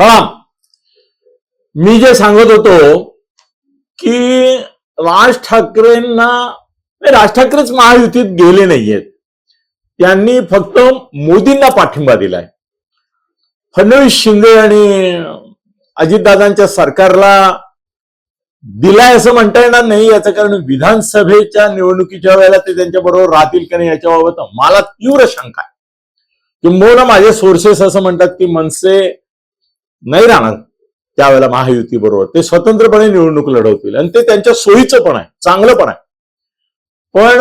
प्रणाम मी जे सांगत होतो की राज ठाकरेंना राज ठाकरेच महायुतीत गेले नाहीयेत. त्यांनी फक्त मोदींना पाठिंबा दिलाय. फडणवीस शिंदे आणि अजितदादांच्या सरकारला दिलाय असं म्हणता येणार नाही. याचं कारण विधानसभेच्या निवडणुकीच्या वेळेला ते त्यांच्या बरोबर राहतील का नाही याच्याबाबत मला तीव्र शंका आहे. किंबहुना माझे सोर्सेस असं म्हणतात की मनसे नाही राहणार. त्यावेळेला महायुती बरोबर ते स्वतंत्रपणे निवडणूक लढवतील. आणि ते त्यांच्या सोयीचं पण आहे. चांगलं पण आहे. पण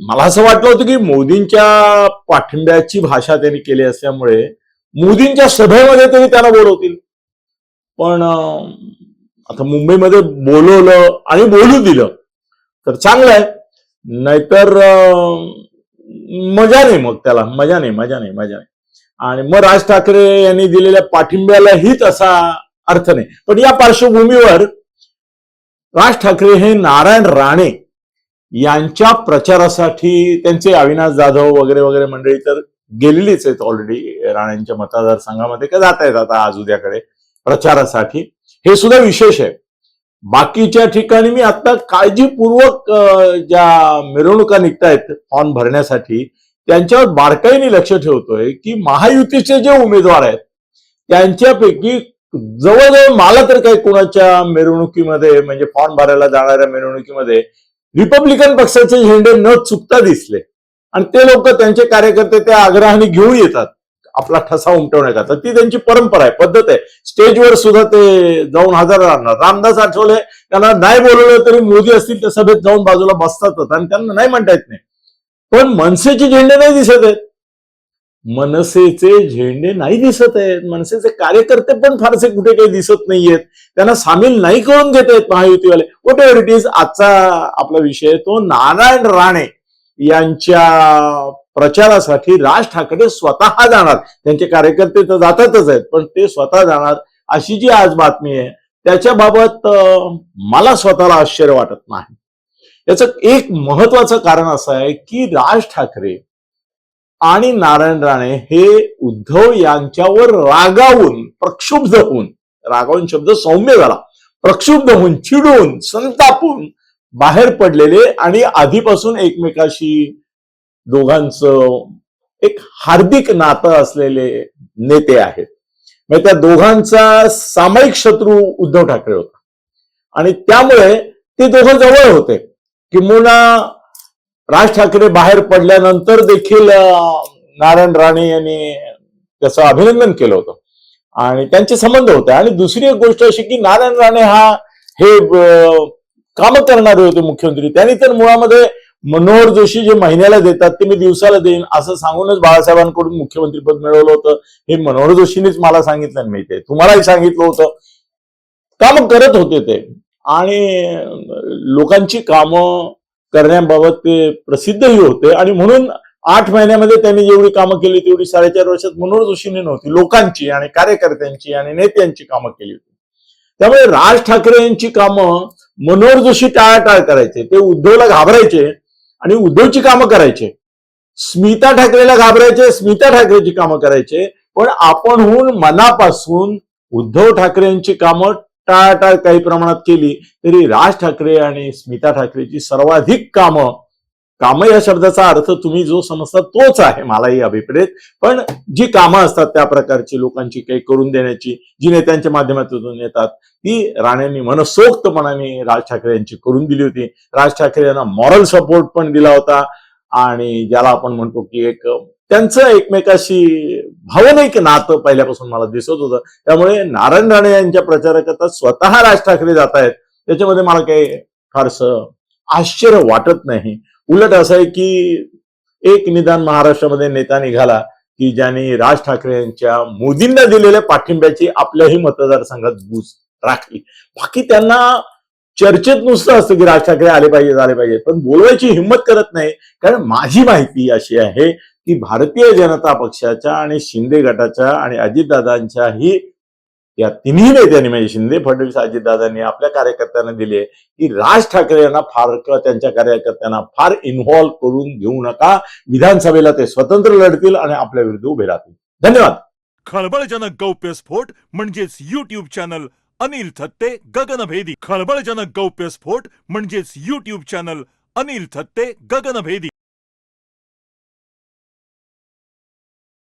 मला असं वाटलं होतं की मोदींच्या पाठिंब्याची भाषा त्यांनी केली असल्यामुळे मोदींच्या सभेमध्ये तरी त्यांना बोलवतील. पण आता मुंबईमध्ये बोलवलं आणि बोलू दिलं तर चांगलं आहे. नाहीतर मजा नाही मग त्याला. मजा नाही मजा नाही मजा नाही. आणि मग राज ठाकरे यांनी दिलेल्या पाठिंब्यालाही तसा अर्थ नाही. पण या पार्श्वभूमीवर राज ठाकरे हे नारायण राणे यांच्या प्रचारासाठी त्यांचे अविनाश जाधव वगैरे वगैरे मंडळी तर गेलेलीच आहेत ऑलरेडी राणेंच्या मतदारसंघामध्ये का जात आहेत आता आज उद्याकडे प्रचारासाठी. हे सुद्धा विशेष आहे. बाकीच्या ठिकाणी मी आता काळजीपूर्वक ज्या मिरवणुका निघतायत फॉर्म भरण्यासाठी त्यांच्यावर बारकाईने लक्ष ठेवतोय की महायुतीचे जे उमेदवार आहेत त्यांच्यापैकी जवळजवळ मला तर काही कोणाच्या मिरवणुकीमध्ये म्हणजे फॉर्म भरायला जाणाऱ्या मिरवणुकीमध्ये रिपब्लिकन पक्षाचे झेंडे न चुकता दिसले. आणि ते लोक त्यांचे कार्यकर्ते त्या आग्रहाने घेऊन येतात. आपला ठसा उमटवण्याकरता ती त्यांची परंपरा आहे पद्धत आहे. स्टेजवर सुद्धा ते जाऊन हजर राहणार. रामदास आठवले त्यांना नाही बोलवलं तरी मोदी असतील त्या सभेत जाऊन बाजूला बसतातच. आणि त्यांना नाही म्हणता येत नाही. पण मनसेचे झेंडे नाही दिसत आहेत. मनसेचे झेंडे नाही दिसत आहेत. मनसेचे कार्यकर्ते पण फारसे कुठे काही दिसत नाहीयेत. त्यांना सामील नाही करून घेत आहेत महायुतीवाले. वॉट एव्हर इट इज आजचा आपला विषय तो नारायण राणे यांच्या प्रचारासाठी राज ठाकरे स्वतः जाणार. त्यांचे कार्यकर्ते तर जातातच आहेत पण ते स्वतः जाणार अशी जी आज बातमी आहे त्याच्याबाबत मला स्वतःला आश्चर्य वाटत नाही. याचं एक महत्वाचं कारण असं आहे की राज ठाकरे आणि नारायण राणे हे उद्धव यांच्यावर रागावून प्रक्षुब्ध होऊन रागावून शब्द सौम्य झाला. प्रक्षुब्ध होऊन चिडून संतापून बाहेर पडलेले आणि आधीपासून एकमेकाशी दोघांचं एक हार्दिक नातं असलेले नेते आहेत. म्हणजे त्या दोघांचा सामायिक शत्रू उद्धव ठाकरे होता. आणि त्यामुळे ते दोघं जवळ होते. किंबहुना राज ठाकरे बाहेर पडल्यानंतर देखील नारायण राणे यांनी त्याचं अभिनंदन केलं होतं. आणि त्यांचे संबंध होते. आणि दुसरी एक गोष्ट अशी की नारायण राणे हा हे काम करणारे होते मुख्यमंत्री. त्यांनी तर मुळामध्ये मनोहर जोशी जे महिन्याला देतात ते मी दिवसाला देईन असं सांगूनच बाळासाहेबांकडून मुख्यमंत्रीपद मिळवलं होतं. हे मनोहर जोशींनीच मला सांगितलं मी माहिती तुम्हालाही सांगितलं होतं. काम करत होते ते. आणि लोकांची कामं करण्याबाबत ते प्रसिद्धही होते. आणि म्हणून आठ महिन्यामध्ये त्यांनी जेवढी कामं केली तेवढी साडेचार वर्षात मनोहर जोशींनी नव्हती. लोकांची आणि कार्यकर्त्यांची आणि नेत्यांची कामं केली होती. त्यामुळे राज ठाकरे यांची कामं मनोहर जोशी टाळाटाळ करायचे. ते उद्धवला घाबरायचे आणि उद्धवची कामं करायचे. स्मिता ठाकरेला घाबरायचे स्मिता ठाकरेची कामं करायचे. पण आपणहून मनापासून उद्धव ठाकरे यांची कामं टाळाटाळ काही प्रमाणात केली तरी राज ठाकरे आणि स्मिता ठाकरेची सर्वाधिक कामं कामं या शब्दाचा अर्थ तुम्ही जो समजता तोच आहे मलाही अभिप्रेत. पण जी कामं असतात त्या प्रकारची लोकांची काही करून देण्याची जी नेत्यांच्या माध्यमातून येतात ती राणेंनी मनसोक्तपणाने राज ठाकरे यांची करून दिली होती. राज ठाकरे यांना मॉरल सपोर्ट पण दिला होता. आणि ज्याला आपण म्हणतो की एक त्यांचं एकमेकाशी भावनिक नातं पहिल्यापासून मला दिसत होतं. त्यामुळे नारायण राणे यांच्या प्रचाराकरता स्वतः राज ठाकरे जात आहेत त्याच्यामध्ये मला काही फारसं आश्चर्य वाटत नाही. उलट असं आहे की एक निदान महाराष्ट्रामध्ये नेता निघाला की ज्यांनी राज ठाकरे यांच्या मोदींना दिलेल्या पाठिंब्याची आपल्याही मतदारसंघात बूज राखली. बाकी त्यांना चर्चेत नुसतं असतं की राज ठाकरे आले पाहिजेत आले पाहिजेत पण बोलवायची हिंमत करत नाही. कारण माझी माहिती अशी आहे की भारतीय जनता पक्षाच्या आणि शिंदे गटाच्या आणि अजितदादांच्याही या तिन्ही नेत्यांनी म्हणजे शिंदे फडणवीस अजितदादांनी आपल्या कार्यकर्त्यांना दिले की राज ठाकरे यांना फार किंवा त्यांच्या कार्यकर्त्यांना फार इन्व्हॉल्व्ह करून घेऊ नका. विधानसभेला ते स्वतंत्र लढतील आणि आपल्या विरुद्ध उभे राहतील. धन्यवाद. खळबळजनक गौप्यस्फोट म्हणजेच युट्यूब चॅनल अनिल थत्ते गगनभेदी. खळबळजनक गौप्यस्फोट म्हणजेच युट्यूब चॅनल अनिल थत्ते गगनभेदी.